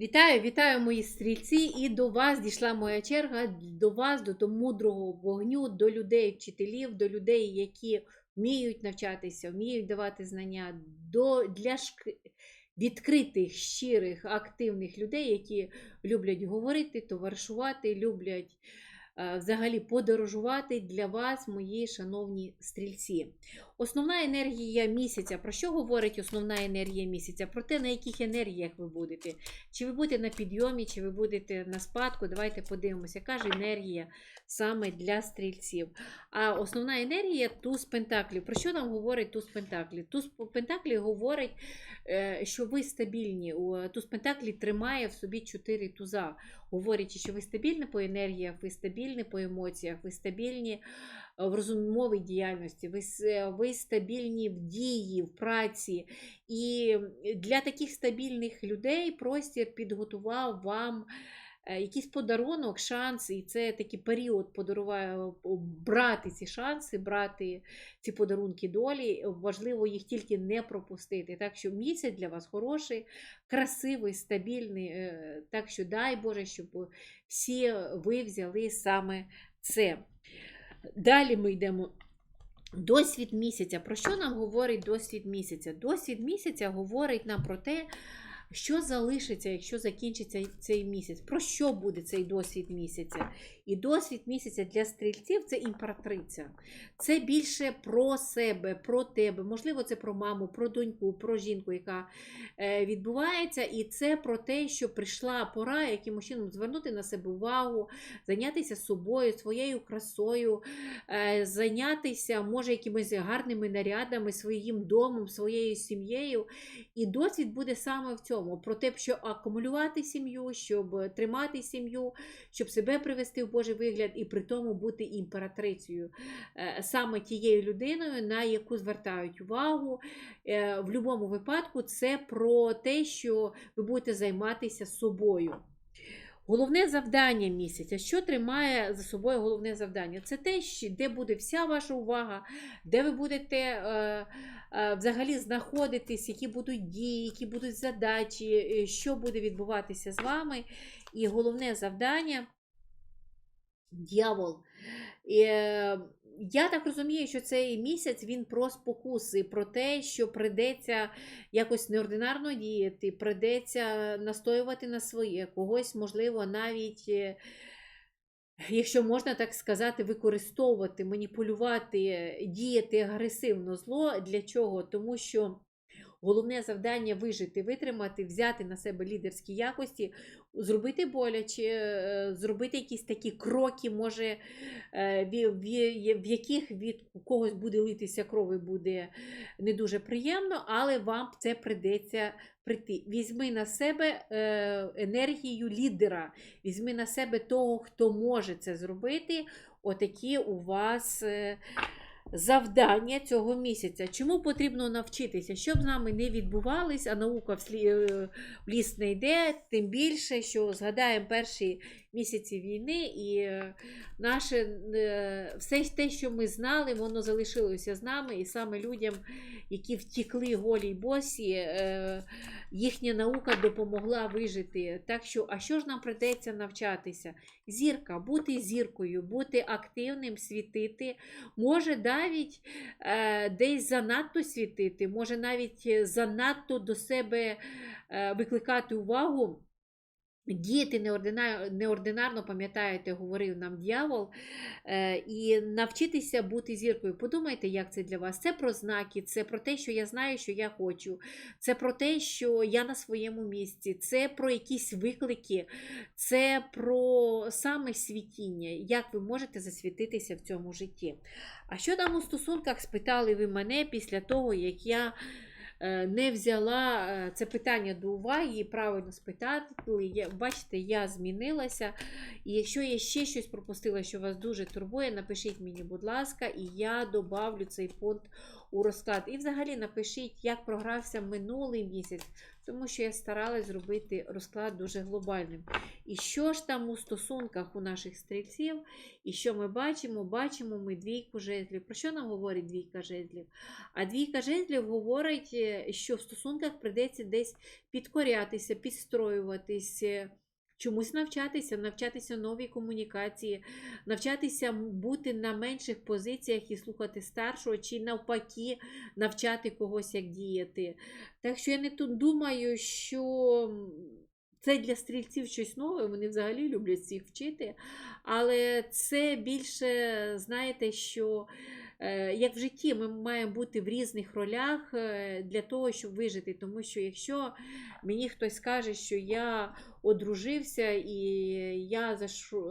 Вітаю, вітаю мої стрільці, і до вас дійшла моя черга, до вас, до, того мудрого вогню, до людей, вчителів, до людей, які вміють навчатися, вміють давати знання, до, для шк... відкритих, щирих, активних людей, які люблять говорити, товаришувати, люблять взагалі подорожувати для вас, мої шановні стрільці. Основна енергія місяця. Про що говорить основна енергія місяця? Про те, на яких енергіях ви будете. Чи ви будете на підйомі, чи ви будете на спадку. Давайте подивимося, яка ж енергія саме для стрільців. А основна енергія туз пентаклів. Про що нам говорить туз пентаклів? Туз пентаклів говорить, е, що ви стабільні. Туз пентаклів тримає в собі чотири туза, говорячи, що ви стабільні по енергіях, ви стабільні по емоціях, ви стабільні е, в розумовій діяльності, ви, е, ви стабільні в дії, в праці. І для таких стабільних людей простір підготував вам якийсь подарунок, шанс, і це такий період подаруває брати ці шанси, брати ці подарунки долі. Важливо їх тільки не пропустити. Так що місяць для вас хороший, красивий, стабільний. е, Так що дай Боже, щоб всі ви взяли саме це. Далі ми йдемо. Досвід місяця. Про що нам говорить досвід місяця? Досвід місяця говорить нам про те, що залишиться, якщо закінчиться цей місяць. Про що буде цей досвід місяця? І досвід місяця для стрільців це імператриця. Це більше про себе, про тебе. Можливо, це про маму, про доньку, про жінку, яка е, відбувається. І це про те, що прийшла пора якимось чином звернути на себе увагу, зайнятися собою, своєю красою, е, зайнятися, може, якимись гарними нарядами, своїм домом, своєю сім'єю. І досвід буде саме в цьому: про те, щоб акумулювати сім'ю, щоб тримати сім'ю, щоб себе привести в Божий вигляд і при тому бути імператрицею, Е, саме тією людиною, на яку звертають увагу. Е, В будь-якому випадку це про те, що ви будете займатися собою. Головне завдання місяця. Що тримає за собою головне завдання? Це те, де буде вся ваша увага, де ви будете е, е, взагалі знаходитись, які будуть дії, які будуть задачі, е, що буде відбуватися з вами. І головне завдання дьявол. Е, я так розумію, що цей місяць він про спокуси, про те, що придеться якось неординарно діяти, придеться настоювати на своє, когось, можливо, навіть, е, якщо можна так сказати, використовувати, маніпулювати, діяти агресивно зло. Для чого? Тому що. Головне завдання вижити, витримати, взяти на себе лідерські якості, зробити боляче, е, зробити якісь такі кроки, може, е, в, яких від когось буде литися кров і буде не дуже приємно, але вам це придеться прийти. Візьми на себе е, енергію лідера, візьми на себе того, хто може це зробити. Отакі у вас. Завдання цього місяця. Чому потрібно навчитися? Щоб з нами не відбувалось, а наука е, в ліс не йде, тим більше, що згадаємо перші місяці війни, і е, наше е, все те, що ми знали, воно залишилося з нами, і саме людям, які втікли голі й босі, е, їхня наука допомогла вижити. Так що, а що ж нам придеться навчатися? Зірка, бути зіркою, бути активним, світити, може навіть десь занадто світити, може навіть занадто до себе викликати увагу. Діяти неординарно, неординарно, пам'ятаєте, говорив нам дьявол, е, і навчитися бути зіркою. Подумайте, як це для вас. Це про знаки, це про те, що я знаю, що я хочу, це про те, що я на своєму місці, це про якісь виклики, це про саме світіння, як ви можете засвітитися в цьому житті. А що там у стосунках спитали ви мене після того, як я не взяла е, це питання до уваги і правильно спитати. Бачите, я змінилася. І якщо я ще щось пропустила, що вас дуже турбує, напишіть мені, будь ласка, і я добавлю цей фонд у розклад. І взагалі напишіть, як програвся минулий місяць, тому що я старалась зробити розклад дуже глобальним. І що ж там у стосунках у наших стрільців, і що ми бачимо? Бачимо ми двійку жезлів. Про що нам говорить двійка жезлів? А двійка жезлів говорить, е, що в стосунках придеться десь підкорятися, підстроюватись. Чомусь навчатися, навчатися новій комунікації, навчатися бути на менших позиціях і слухати старшого, чи навпаки навчати когось, як діяти. Так що я не тут думаю, що це для стрільців щось нове, вони взагалі люблять всіх вчити. Але це більше, знаєте, що як в житті ми маємо бути в різних ролях е, для того, щоб вижити. Тому що якщо мені хтось скаже, що я одружився і я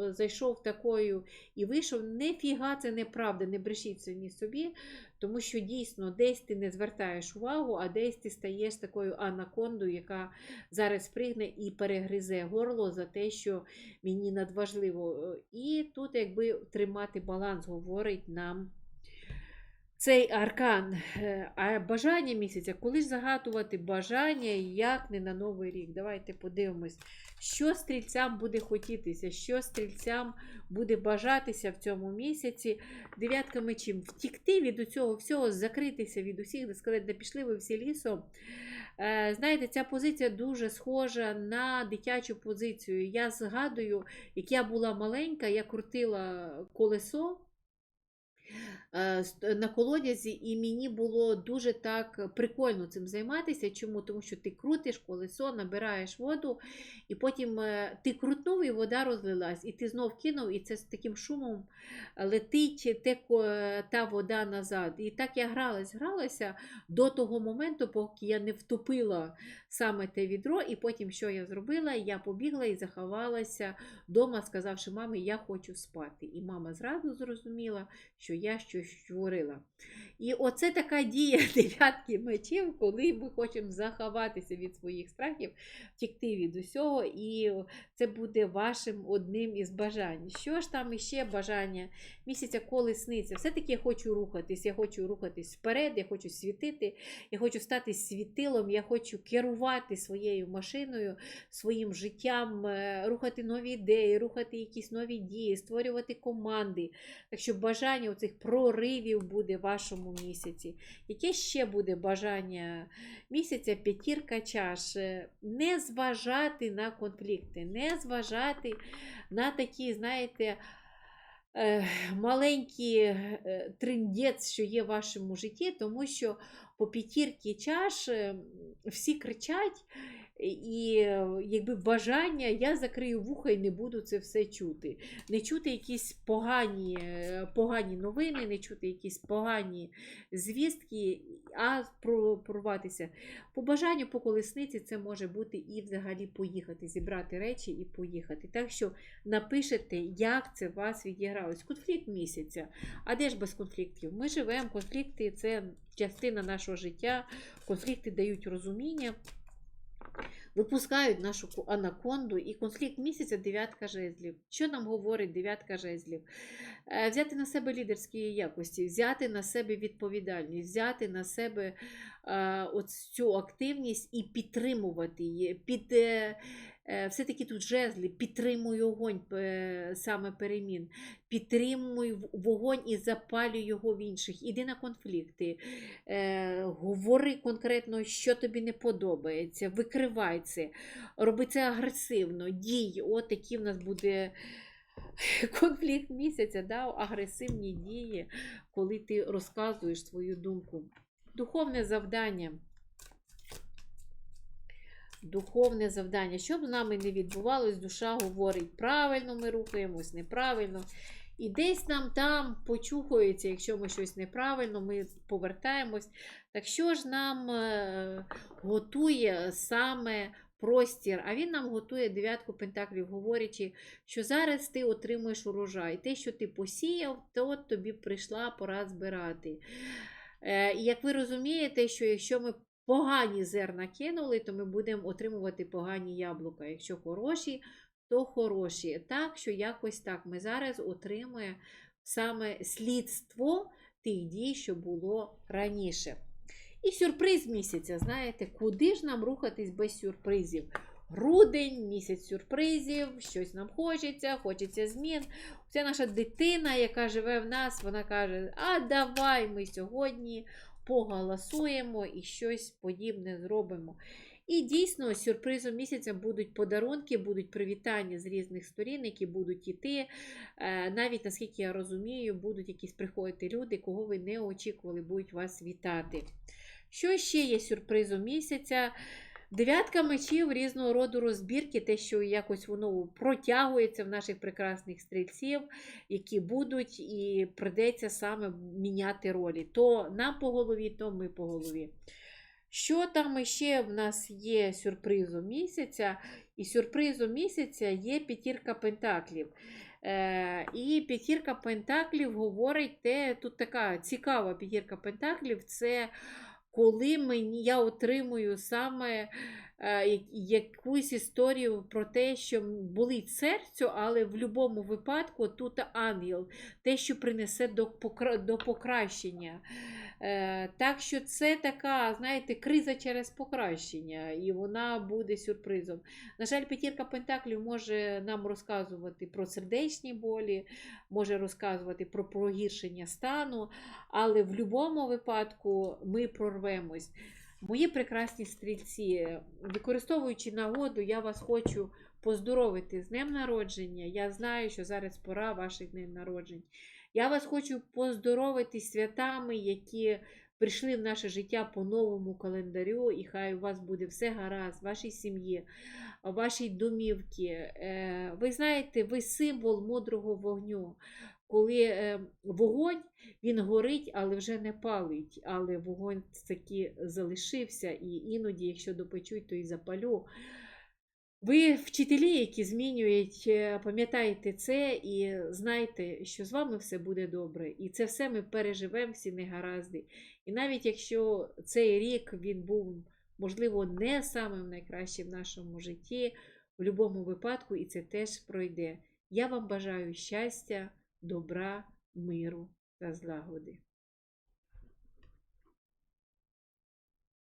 зайшов, такою і вийшов, нефіга це неправда, не брешіть самі собі, тому що дійсно десь ти не звертаєш увагу, а десь ти стаєш такою анакондою, яка зараз пригне і перегризе горло за те, що мені надважливо. І тут, якби тримати баланс, говорить нам. Цей аркан, Е, а бажання місяця, коли ж загадувати бажання, як не на Новий рік. Давайте подивимось, що стрільцям буде хотітися, що стрільцям буде бажатися в цьому місяці. Дев'ятка мечів. Втікти від цього всього, закритися від усіх, де сказати, де пішли ви всі лісом. Е, Знаєте, ця позиція дуже схожа на дитячу позицію. Я згадую, як я була маленька, я крутила колесо на колодязі, і мені було дуже так прикольно цим займатися. Чому? Тому що ти крутиш колесо, набираєш воду, і потім е, ти крутнув, і вода розлилась, і ти знов кинув, і це з таким шумом летить те, та вода назад. І так я гралась, гралася до того моменту, поки я не втопила саме те відро, і потім що я зробила? Я побігла і заховалася вдома, сказавши мамі, я хочу спати. І мама зразу зрозуміла, що я щось створила. І оце така дія дев'ятки мечів, коли ми хочемо заховатися від своїх страхів, втікти від усього, і це буде вашим одним із бажань. Що ж там іще бажання місяця колесниця? Все-таки я хочу рухатись, я хочу рухатись вперед, я хочу світити, я хочу стати світилом, я хочу керувати своєю машиною, своїм життям, е, рухати нові ідеї, рухати якісь нові дії, створювати команди. Так що бажання оцих проривів буде в вашому місяці. Яке ще буде бажання місяця? П'ятірка чаш. Е, Не зважати на конфлікти, не зважати на такі, знаєте, маленькі маленький е, триндець, що є в вашому житті, тому що по п'ятірки чаш всі кричать, і якби бажання, я закрию вуха і не буду це все чути. Не чути якісь погані, погані новини, не чути якісь погані звістки, а прорватися. По бажанню по колесниці це може бути і взагалі поїхати, зібрати речі і поїхати. Так що напишете, як це вас відігралось. Конфлікт місяця. А де ж без конфліктів? Ми живемо, конфлікти це частина нашого життя, конфлікти дають розуміння. Випускають нашу анаконду і конфлікт місяця дев'ятка жезлів. Що нам говорить дев'ятка жезлів? Е, Взяти на себе лідерські якості, взяти на себе відповідальність, взяти на себе е, от цю активність і підтримувати її. Під, е, все-таки тут жезлі, підтримуй огонь е, саме перемін, підтримуй вогонь і запалюй його в інших. Іди на конфлікти, е, говори конкретно, що тобі не подобається, викривай це, роби це агресивно, дій. От такий в нас буде конфлікт місяця, да? агресивні дії, коли ти розказуєш свою думку. Духовне завдання. Духовне завдання. Що б з нами не відбувалось, душа говорить, правильно ми рухаємось, неправильно. І десь нам там почухується, якщо ми щось неправильно, ми повертаємось. Так що ж нам е, готує саме простір? А він нам готує дев'ятку пентаклів, говорячи, що зараз ти отримуєш урожай. Те, що ти посіяв, то тобі прийшла пора збирати. Е, І як ви розумієте, що якщо ми погані зерна кинули, то ми будемо отримувати погані яблука. Якщо хороші, то хороші. Так, що якось так ми зараз отримуємо саме слідство тих дій, що було раніше. І сюрприз місяця, знаєте, куди ж нам рухатись без сюрпризів? Грудень, місяць сюрпризів, щось нам хочеться, хочеться змін. Це наша дитина, яка живе в нас, вона каже: А давай ми сьогодні поголосуємо і щось подібне зробимо. І дійсно, сюрпризом місяця будуть подарунки, будуть привітання з різних сторін, які будуть йти. Е, Навіть, наскільки я розумію, будуть якісь приходити люди, кого ви не очікували, будуть вас вітати. Що ще є сюрпризом місяця? Дев'ятка мечів різного роду розбірки, те, що якось воно протягується в наших прекрасних стрільців, які будуть, і придеться саме міняти ролі. То нам по голові, то ми по голові. Що там ще в нас є сюрпризом місяця? І сюрпризом місяця є п'ятірка пентаклів. Е, і п'ятірка пентаклів говорить те, тут така цікава п'ятірка пентаклів це коли мені, я отримую саме якусь історію про те, що болить серцю, але в будь-якому випадку тут ангел, те, що принесе до, покращення. Е, так що це така, знаєте, криза через покращення, і вона буде сюрпризом. На жаль, п'ятірка пентаклів може нам розказувати про сердечні болі, може розказувати про погіршення стану, але в будь-якому випадку ми прорвемось. Мої прекрасні стрільці, використовуючи нагоду, я вас хочу поздоровити з днем народження. Я знаю, що зараз пора ваших днів народжень. Я вас хочу поздоровити святами, які прийшли в наше життя по новому календарю, і хай у вас буде все гаразд, вашій сім'ї, вашій домівці. Е, Ви знаєте, ви символ мудрого вогню. Коли е, вогонь він горить, але вже не палить, але вогонь таки залишився, і іноді, якщо допечуть, то і запалю. Ви вчителі, які змінюють, е, пам'ятайте це і знайте, що з вами все буде добре. І це все ми переживемо всі негаразди. І навіть якщо цей рік він був, можливо, не самим найкращим в нашому житті, в будь-якому випадку і це теж пройде. Я вам бажаю щастя, добра, миру та злагоди.